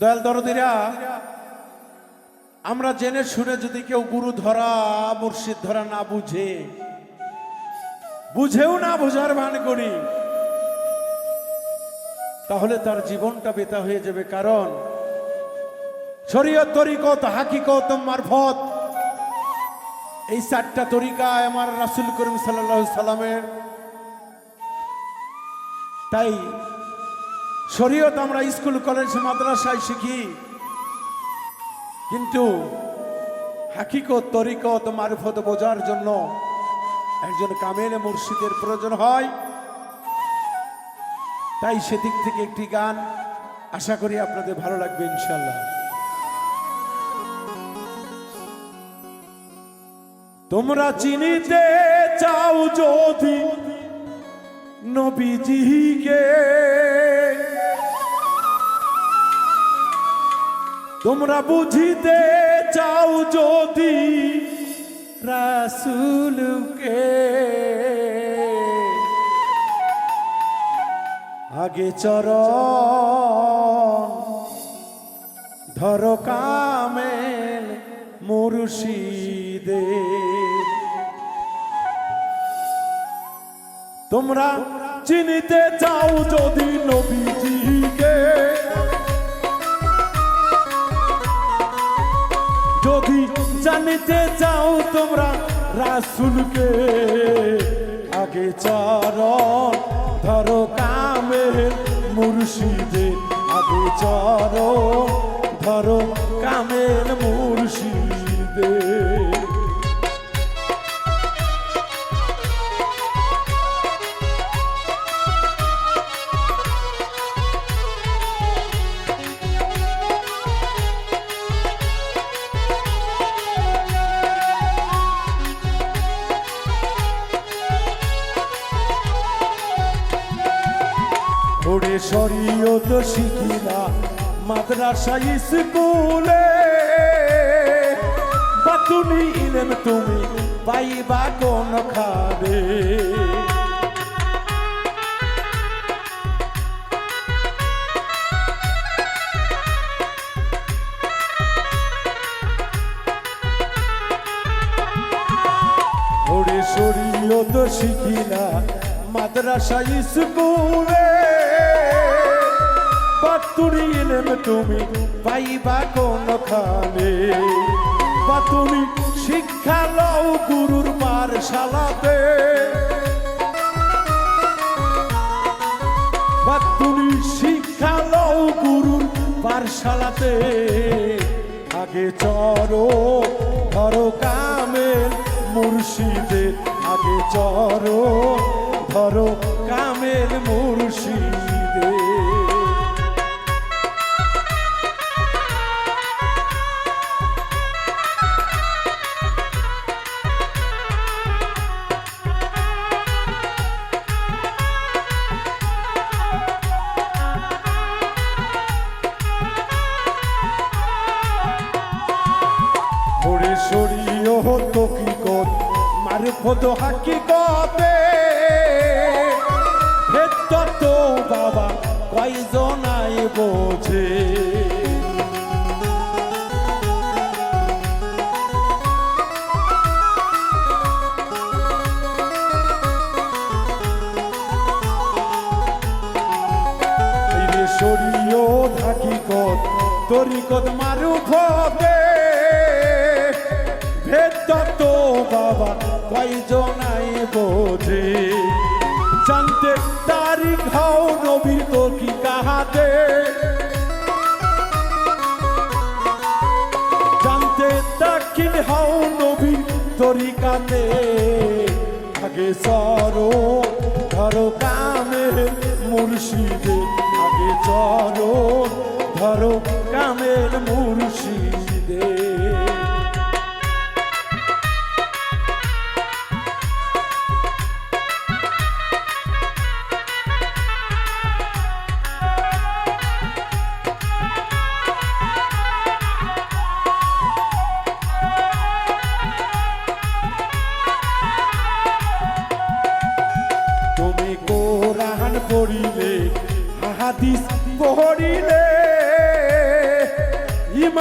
দয়াল দরদিরা, আমরা জেনে শুনে যদি কেউ গুরু ধরা, মুর্শিদ ধরা না বুঝে, বুঝেও না বোঝার ভান করি, তাহলে তার জীবনটা বেতা হয়ে যাবে। কারণ শরীয়ত তরিকত, হাকিকত, মারফত, এই চারটা তরিকায় আমার রাসুল করিম সাল্লাহ সাল্লামের, তাই শরীয়ত আমরা স্কুল, কলেজ, মাদ্রাসায় শিখি। কিন্তু হাকিকত, তরিকত, মারফত বোঝার জন্য একজন কামেল মুর্শিদের প্রয়োজন হয়। তাই সেদিক থেকে একটি গান আশা করি আপনাদের ভালো লাগবে ইনশাল্লাহ তোমরা চিনিতে চাও যদি নবীজিকে। তোমরা বুঝিতে চাও যদি রাসুলকে। আগে চরণ ধরো কামেল মুর্শিদে তোমরা চিনিতে চাও যদি নবীজিকে। যদি জানিতে চাও তোমরা? রাসুলকে আগে চরণ ধরো কামের মুর্শিদে আগে চরণ ধরো কামের মুর্শিদে শরীয়ত শিখিলা মাদ্রাসা স্কুলে। বাতুনি ইলেম তুমি পাইবা কোন খাবে? ওরে শরীয়ত শিখিলা মাদ্রাসা স্কুলে। বাতুরি ইলেম তুমি, পাইবা কোন খানে বা তুমি শিক্ষা লও গুরুর পারশালাতে বা তুমি শিক্ষা লও গুরুর পারশালাতে আগে চরো, ধরো কামেল মুর্শিদে। আগে চরো, ধরো কামেল মুর্শিদে। কর মারফত হাকিকতে। বাবা বোঝে। শরীয় হাকিকত তরিকত মারুফতে। ভেদ তো বাবা, কয়জনাই বোঝে? জানতে তারিখ হও নবীর তো কি কাহাতে? জানতে দাক্ষিণ হও নবীর তরিকাতে? আগে সরো ধরো কামের মুর্শিদে। আগে চরো, ধরো কামের মুর্শিদে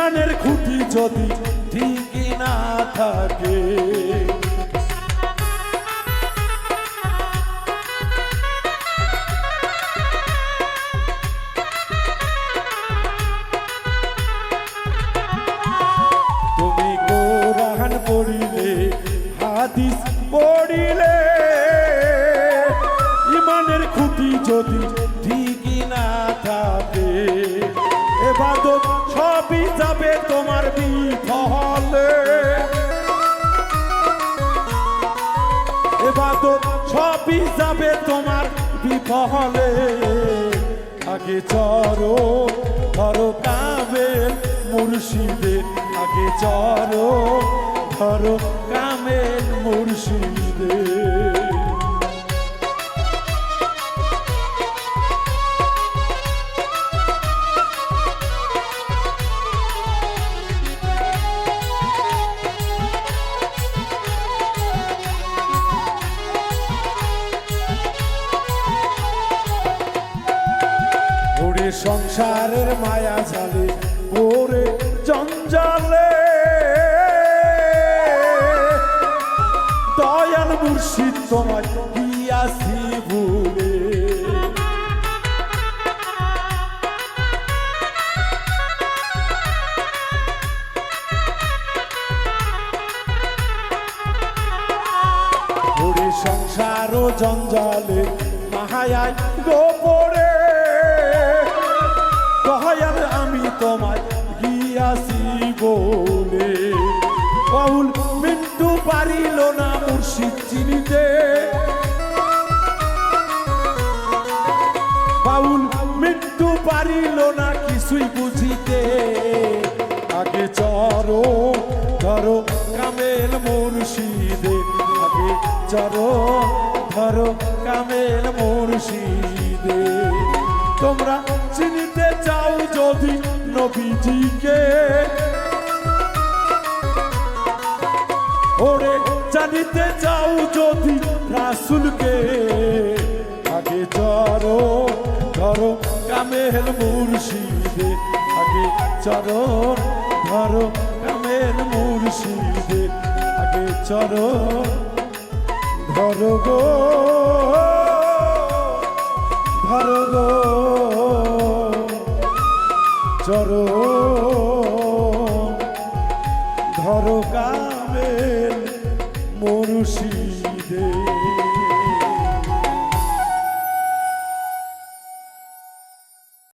ইমানের খুঁটি যদি ঠিকই না থাকে। তুমি কোরআন পড়িলে ইমানের খুঁটি যদি এবাদত সবই যাবে তোমার বিফলে। এবাদত সবই যাবে তোমার বিফলে। আগে চরো, ধরো কামেল মুর্শিদের আগে চরো, ধরো সংসারের মায়া জালে, ওরে জঞ্জালে। দয়াল মুর্শিদ তোমার দিয়াছি ভুলে। সংসার ও জঞ্জালে মাহায়ায় গোপরে দয়াল আমি তোমায় গিয়াছি বলে। বাউল মিন্টু পারিল না মুর্শিদ চিনিতে। বাউল মৃত্যু পারিল না কিছুই বুঝিতে। আগে চরো, ধরো কামেল মুর্শিদে। আগে চরো, ধরো কামেল মুর্শিদে। তোমরা চিনিতে নবীজিকে ওরে জানিতে চাও যদি রাসুলকে, আগে চরো, ধরো কামেল মুর্শিদে, আগে চরো, ধরো কামেল মুর্শিদে, আগে চরো, ধরো গো ধরো গো। চরো